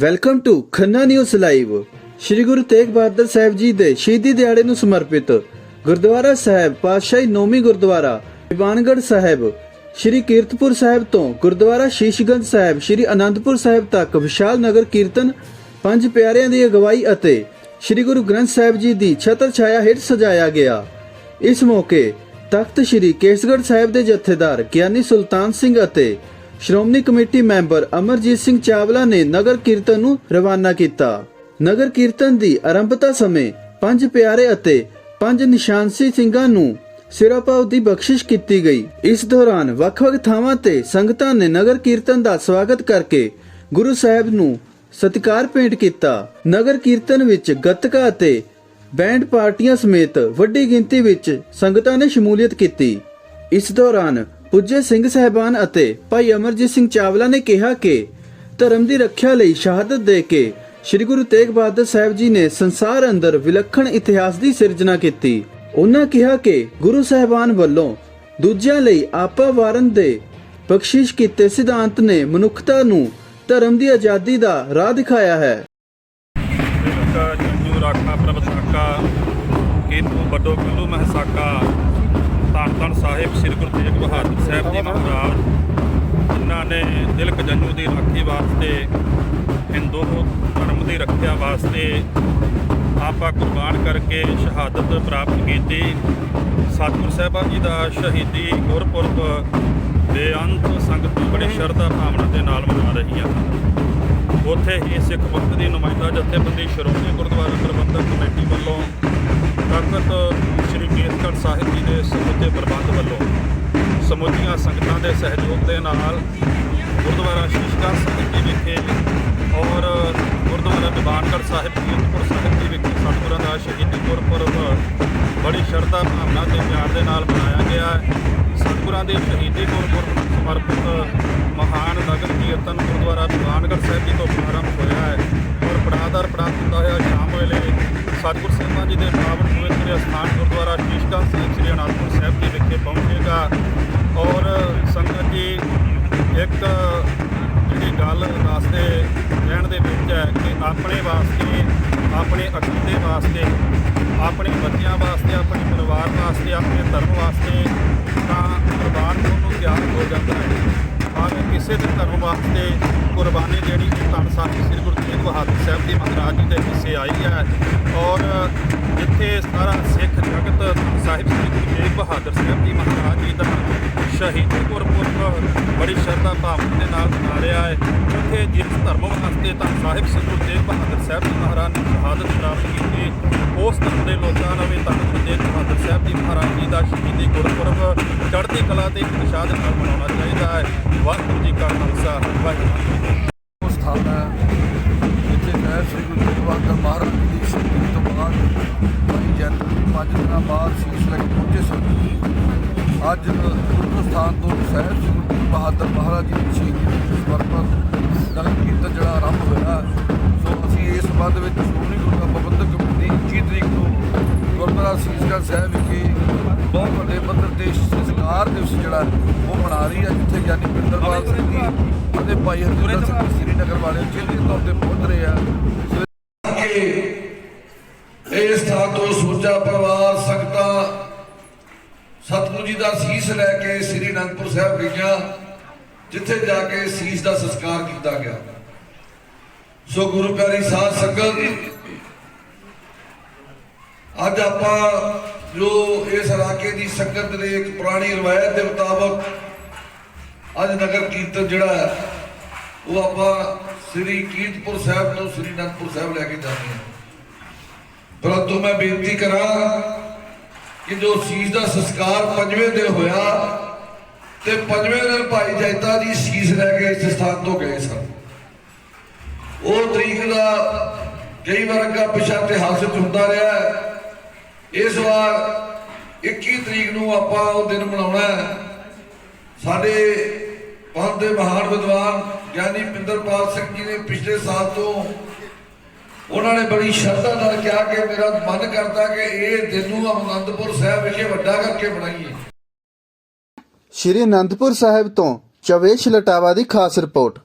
Welcome to Khanna news live Shri Guru Tegh Bahadur Sahib ji ਦੇ ਸ਼ਹੀਦੀ ਦਿਹਾੜੇ ਨੂੰ ਸਮਰਪਿਤ ਗੁਰਦੁਆਰਾ ਸਾਹਿਬ, ਪਾਤਸ਼ਾਹੀ ਨੌਵੀਂ ਗੁਰਦੁਆਰਾ, ਦੀਵਾਨਗੜ੍ਹ ਸਾਹਿਬ, ਸ੍ਰੀ ਕੀਰਤਪੁਰ ਸਾਹਿਬ ਤੋਂ ਗੁਰਦੁਆਰਾ ਸ਼ੀਸ਼ਗੰਜ ਸਾਹਿਬ, ਸ੍ਰੀ ਅਨੰਦਪੁਰ ਸਾਹਿਬ ਤੱਕ ਵਿਸ਼ਾਲ ਨਗਰ ਕੀਰਤਨ, ਪੰਜ ਪਿਆਰਿਆਂ ਦੀ ਅਗਵਾਈ ਅਤੇ ਸ੍ਰੀ ਗੁਰੂ ਗ੍ਰੰਥ ਸਾਹਿਬ ਜੀ ਦੀ ਛਤਰ ਛਾਇਆ ਹੇਠ ਸਜਾਇਆ ਗਿਆ। ਇਸ ਮੌਕੇ ਤਖਤ ਸ੍ਰੀ ਕੇਸਗੜ੍ਹ ਸਾਹਿਬ ਦੇ ਜਥੇਦਾਰ ਗਿਆਨੀ ਸੁਲਤਾਨ ਸਿੰਘ ਅਤੇ ਸ਼੍ਰੋਮਣੀ ਕਮੇਟੀ ਮੈਂਬਰ ਅਮਰਜੀਤ ਸਿੰਘ ਚਾਵਲਾ ਨੇ ਨਗਰ ਕੀਰਤਨ ਨੂੰ ਰਵਾਨਾ ਕੀਤਾ। ਨਗਰ ਕੀਰਤਨ ਦੀ ਆਰੰਭਤਾ ਸਮੇਂ ਪੰਜ ਪਿਆਰੇ ਅਤੇ ਪੰਜ ਨਿਸ਼ਾਨਸੀ ਸਿੰਘਾਂ ਨੂੰ ਸਿਰੋਪਾਉ ਦੀ ਬਖਸ਼ਿਸ਼ ਕੀਤੀ ਗਈ। ਇਸ ਦੌਰਾਨ ਵੱਖ-ਵੱਖ ਥਾਵਾਂ ਤੇ ਸੰਗਤਾਂ ਨੇ ਨਗਰ ਕੀਰਤਨ ਦਾ ਸਵਾਗਤ ਕਰਕੇ ਗੁਰੂ ਸਾਹਿਬ ਨੂੰ ਸਤਿਕਾਰ ਭੇਂਟ ਕੀਤਾ। ਨਗਰ ਕੀਰਤਨ ਵਿੱਚ ਗੱਤਕਾ ਅਤੇ ਬੈਂਡ ਪਾਰਟੀਆਂ ਸਮੇਤ ਵੱਡੀ ਗਿਣਤੀ ਵਿੱਚ ਸੰਗਤਾਂ ਨੇ ਸ਼ਮੂਲੀਅਤ ਕੀਤੀ। ਇਸ ਦੌਰਾਨ ਪੁੱਜੇ ਸਿੰਘ ਸਹਿਬਾਨ ਅਤੇ ਭਾਈ ਅਮਰਜੀਤ ਸਿੰਘ ਚਾਵਲਾ ਨੇ ਕਿਹਾ ਕਿ ਧਰਮ ਦੀ ਰੱਖਿਆ ਲਈ ਸ਼ਹਾਦਤ ਦੇ ਕੇ ਸ੍ਰੀ ਗੁਰੂ ਤੇਗ ਬਹਾਦਰ ਸਾਹਿਬ ਜੀ ਨੇ ਸੰਸਾਰ ਅੰਦਰ ਵਿਲੱਖਣ ਇਤਿਹਾਸ ਦੀ ਸਿਰਜਣਾ ਕੀਤੀ। ਉਹਨਾਂ ਕਿਹਾ ਕਿ ਗੁਰੂ ਸਾਹਿਬਾਨ ਵੱਲੋਂ ਦੂਜਿਆਂ ਲਈ ਆਪਾ ਵਾਰਨ ਦੇ ਬਖਸ਼ਿਸ਼ ਕੀਤੇ ਸਿਧਾਂਤ ਨੇ ਮਨੁੱਖਤਾ ਨੂੰ ਧਰਮ ਦੀ ਆਜ਼ਾਦੀ ਦਾ ਰਾਹ ਦਿਖਾਇਆ ਹੈ। ਜੰਜੂ ਰਾਖਾ ਪ੍ਰਭ ਸਾਕਾ ਕੀਨੂ ਵੱਡੋ ਕੁੱਲੂ ਮਹਸਾਕਾ ਧੰਨ ਸਾਹਿਬ ਸ੍ਰੀ ਗੁਰੂ ਤੇਗ ਬਹਾਦਰ ਸਾਹਿਬ ਜੀ ਮਹਾਰਾਜ, ਜਿਨ੍ਹਾਂ ਨੇ ਤਿਲਕ ਜੰਜੂ ਦੀ ਰਾਖੀ ਵਾਸਤੇ, ਹਿੰਦੂ ਧਰਮ ਦੀ ਰੱਖਿਆ ਵਾਸਤੇ ਆਪਾ ਕੁਰਬਾਨ ਕਰਕੇ ਸ਼ਹਾਦਤ ਪ੍ਰਾਪਤ ਕੀਤੀ। ਸਤਿਗੁਰ ਸਾਹਿਬਾਨ ਜੀ ਦਾ ਸ਼ਹੀਦੀ ਗੁਰਪੁਰਬ ਬੇਅੰਤ ਸੰਗਤ ਬੜੀ ਸ਼ਰਧਾ ਭਾਵਨਾ ਦੇ ਨਾਲ ਮਨਾ ਰਹੀ ਆ। ਉੱਥੇ ਹੀ ਸਿੱਖ ਪੰਥ ਦੀ ਨੁਮਾਇੰਦਾ ਜਥੇਬੰਦੀ ਸ਼੍ਰੋਮਣੀ ਗੁਰਦੁਆਰਾ ਪ੍ਰਬੰਧਕ ਕਮੇਟੀ ਵੱਲੋਂ ਤਖਤ ਸ੍ਰੀ ਕੇਸਗੜ੍ਹ ਸਾਹਿਬ ਜੀ ਦੇ ਵੱਲੋਂ ਸਮੁੱਚੀਆਂ ਸੰਗਤਾਂ ਦੇ ਸਹਿਯੋਗ ਦੇ ਨਾਲ ਗੁਰਦੁਆਰਾ ਸ਼ੀਸ਼ਗੰਜ ਸਾਹਿਬ ਜੀ ਵਿਖੇ ਔਰ ਗੁਰਦੁਆਰਾ ਦੀਵਾਨਗੜ੍ਹ ਸਾਹਿਬ ਕੀਰਤਪੁਰ ਸਾਹਿਬ ਜੀ ਵਿਖੇ ਸਤਿਗੁਰਾਂ ਦਾ ਸ਼ਹੀਦੀ ਗੁਰਪੁਰਬ ਬੜੀ ਸ਼ਰਧਾ ਭਾਵਨਾ ਤੇ ਪਿਆਰ ਦੇ ਨਾਲ ਮਨਾਇਆ ਗਿਆ ਹੈ। ਸਤਿਗੁਰਾਂ ਦੇ ਸ਼ਹੀਦੀ ਗੁਰਪੁਰਬ ਨੂੰ ਸਮਰਪਿਤ ਮਹਾਨ ਨਗਰ ਕੀਰਤਨ ਗੁਰਦੁਆਰਾ ਦੀਵਾਨਗੜ੍ਹ ਸਾਹਿਬ ਜੀ ਤੋਂ ਪ੍ਰਾਰੰਭ ਹੋਇਆ ਹੈ ਔਰ ਪੜਾਦਰ ਪੜਾਅ ਹੁੰਦਾ ਹੋਇਆ ਸ਼ਾਮ ਵੇਲੇ ਸਤਿਗੁਰ ਸਾਹਿਬਾਂ ਜੀ ਦੇ ਪਾਵਨ ਪਵਿੱਤਰ ਅਸਥਾਨ ਗੁਰਦੁਆਰਾ ਸ਼ੀਸ਼ਗੰਜ ਸਾਹਿਬ ਅਨੰਦਪੁਰ ਸਾਹਿਬ ਜੀ ਵਿਖੇ ਪਹੁੰਚੇਗਾ ਔਰ ਸੰਗਤ ਜੀ, ਇੱਕ ਜਿਹੜੀ ਗੱਲ ਵਾਸਤੇ ਰਹਿਣ ਦੇ ਵਿੱਚ ਹੈ ਕਿ ਆਪਣੇ ਵਾਸਤੇ, ਆਪਣੇ ਅਕੀਦੇ ਵਾਸਤੇ, ਆਪਣੇ ਬੱਚਿਆਂ ਵਾਸਤੇ, ਆਪਣੇ ਪਰਿਵਾਰ ਵਾਸਤੇ, ਆਪਣੇ ਧਰਮ ਵਾਸਤੇ ਤਾਂ ਕੁਰਬਾਨ ਨੂੰ ਤਿਆਰ ਹੋ ਜਾਂਦਾ ਹੈ। ਭਾਵੇਂ ਦੇ ਧਰਮ ਵਾਸਤੇ ਕੁਰਬਾਨੀ ਜਿਹੜੀ ਕਿ ਧੰਨ ਸਾਹਿਬ ਸ੍ਰੀ ਗੁਰੂ ਤੇਗ ਬਹਾਦਰ ਸਾਹਿਬ ਦੀ ਮਹਾਰਾਜ ਜੀ ਦੇ ਹਿੱਸੇ ਆਈ ਹੈ ਔਰ ਜਿੱਥੇ ਸਾਰਾ ਸਿੱਖ ਜਗਤ ਸਾਹਿਬ ਸ੍ਰੀ ਗੁਰੂ ਤੇਗ ਬਹਾਦਰ ਸਾਹਿਬ ਦੀ ਮਹਾਰਾਜ ਜੀ ਦਾ ਸ਼ਹੀਦੀ ਗੁਰਪੁਰਬ ਬੜੀ ਸ਼ਰਧਾ ਭਾਵਨਾ ਦੇ ਨਾਲ ਮਨਾ ਰਿਹਾ ਹੈ, ਉੱਥੇ ਜਿਸ ਧਰਮ ਵਾਸਤੇ ਤਾਂ ਸਾਹਿਬ ਸ੍ਰੀ ਗੁਰੂ ਤੇਗ ਬਹਾਦਰ ਸਾਹਿਬ ਜੀ ਮਹਾਰਾਜ ਨੇ ਸ਼ਹਾਦਤ ਪ੍ਰਾਪਤ ਕੀਤੀ, ਉਸ ਧਰਮ ਦੇ ਲੋਕਾਂ ਨੂੰ ਵੀ ਧੰਨ ਦਾ ਸ਼ਹੀਦੀ ਗੁਰਪੁਰਬ ਚੜ੍ਹਦੀ ਕਲਾ ਤੇ ਉਤਸ਼ਾਹ ਦੇ ਨਾਲ ਮਨਾਉਣਾ ਚਾਹੀਦਾ ਹੈ। ਵਾਹਿਗੁਰੂ ਜੀ ਕਾ ਖਾਲਸਾ, ਵਾਹਿਗੁਰੂ ਜੀ ਕੀ ਉਹ ਸਥਾਨ ਹੈ ਜਿੱਥੇ ਮੈਂ ਸ੍ਰੀ ਗੁਰੂ ਤੇਗ ਬਹਾਦਰ ਮਹਾਰਾਜ ਦੀ ਸ਼ਹੀਦੀ ਤੋਂ ਬਾਅਦ ਭਾਈ ਜੈਤ ਪੰਜ ਦਿਨਾਂ ਬਾਅਦ ਸੀਸ ਲੈ ਕੇ ਪਹੁੰਚੇ ਸਨ। ਅੱਜ ਗੁਰੂ ਸਥਾਨ ਤੋਂ ਸਹਿਬ ਸ੍ਰੀ ਗੁਰੂ ਬਹਾਦਰ ਮਹਾਰਾਜ ਜੀ ਦੀ ਸ਼ਹੀਦੀ ਨੂੰ ਸਮਰਪਿਤ ਨਗਰ ਕੀਰਤਨ ਜਿਹੜਾ ਆਰੰਭ ਹੋਇਆ ਸੋ ਅਸੀਂ ਇਸ ਸੰਬੰਧ ਵਿੱਚ ਸ਼੍ਰੋਮਣੀ ਗੁਰਦੁਆਰਾ ਪ੍ਰਬੰਧਕ ਕਮੇਟੀ 21 ਤਰੀਕ ਨੂੰ ਗੁਰਦੁਆਰਾ ਸ਼ੀਸਗੜ੍ਹ ਸਾਹਿਬ ਵਿਖੇ ਬਹੁਤ ਵੱਡੇ ਪੱਧਰ ਤੇ ਸੰਸਕਾਰ ਦਿਵਸ ਜਿਹੜਾ ਉਹ ਮਨਾ ਰਹੀ ਹੈ, ਜਿੱਥੇ ਗਿਆਨੀ ਪਿੰਦਰਪਾਲ ਸਿੰਘ ਜੀ ਅਤੇ ਭਾਈ ਹਰਜਿੰਦਰ ਸਿੰਘ ਸ੍ਰੀਨਗਰ ਵਾਲੇ ਜ਼ਿਲ੍ਹੇ ਤੌਰ ਤੇ ਪਹੁੰਚ ਰਹੇ ਆ। ਸੋ ਇਸ ਥਾਂ ਤੋਂ ਸੋਚਾ ਪਰਿਵਾਰ, ਸੰਗਤਾਂ, ਸਤਿਗੁਰੂ ਜੀ ਦਾ ਸੀਸ ਲੈ ਕੇ ਸ੍ਰੀ ਅਨੰਦਪੁਰ ਸਾਹਿਬ ਗਈਆਂ ਜਿੱਥੇ ਜਾ ਕੇ ਸੀਸ ਦਾ ਸੰਸਕਾਰ ਕੀਤਾ ਗਿਆ। ਸੋ ਗੁਰੂ ਪਿਆਰੀ ਸਾਧ ਸੰਗਤ, ਅੱਜ ਆਪਾਂ ਜੋ ਇਸ ਇਲਾਕੇ ਦੀ ਸੰਗਤ ਦੇ ਇੱਕ ਪੁਰਾਣੀ ਰਵਾਇਤ ਦੇ ਮੁਤਾਬਕ ਅੱਜ ਨਗਰ ਕੀਰਤਨ ਜਿਹੜਾ ਹੈ, ਉਹ ਆਪਾਂ ਸ੍ਰੀ ਕੀਰਤਪੁਰ ਸਾਹਿਬ ਤੋਂ ਸ੍ਰੀ ਅਨੰਦਪੁਰ ਸਾਹਿਬ ਲੈ ਕੇ ਜਾਂਦੇ ਹਾਂ ਪਰੰਤੂ ਮੈਂ ਬੇਨਤੀ ਕਰਾਂ ਕਿ ਜੋ ਸੀਸ ਦਾ ਸੰਸਕਾਰ ਪੰਜਵੇਂ ਦਿਨ ਹੋਇਆ ਤੇ ਪੰਜਵੇਂ ਦਿਨ ਭਾਈ ਜੈਤਾ ਜੀ ਸੀਸ ਲੈ ਕੇ ਇਸ ਸਥਾਨ ਤੋਂ ਗਏ ਸਨ ਉਹ ਤਰੀਕ ਦਾ ਕਈ ਵਾਰ ਅੱਗਾ ਪਿਛਾ ਇਤਿਹਾਸ ਵਿੱਚ ਹੁੰਦਾ ਰਿਹਾ ਹੈ। ਇਸ ਵਾਰ 21 ਤਰੀਕ ਨੂੰ ਆਪਾਂ ਉਹ ਦਿਨ ਮਨਾਉਣਾ ਹੈ। ਸਾਡੇ ਪੰਥ ਦੇ ਮਹਾਨ ਵਿਦਵਾਨ ਗਿਆਨੀ ਪਿੰਦਰਪਾਲ ਸਿੰਘ ਜੀ ਨੇ ਪਿਛਲੇ ਸਾਲ ਤੋਂ ਉਹਨਾਂ ਨੇ ਬੜੀ ਸ਼ਰਧਾ ਨਾਲ ਕਿਹਾ ਕਿ ਮੇਰਾ ਮਨ ਕਰਦਾ ਕਿ ਇਹ ਦਿਨ ਨੂੰ ਅਨੰਦਪੁਰ ਸਾਹਿਬ ਵਿਖੇ ਵੱਡਾ ਕਰਕੇ ਬਣਾਈਏ ਸ਼੍ਰੀ ਅਨੰਦਪੁਰ ਸਾਹਿਬ ਤੋਂ ਚਵੇਸ਼ ਲਟਾਵਾ ਦੀ ਖਾਸ ਰਿਪੋਰਟ।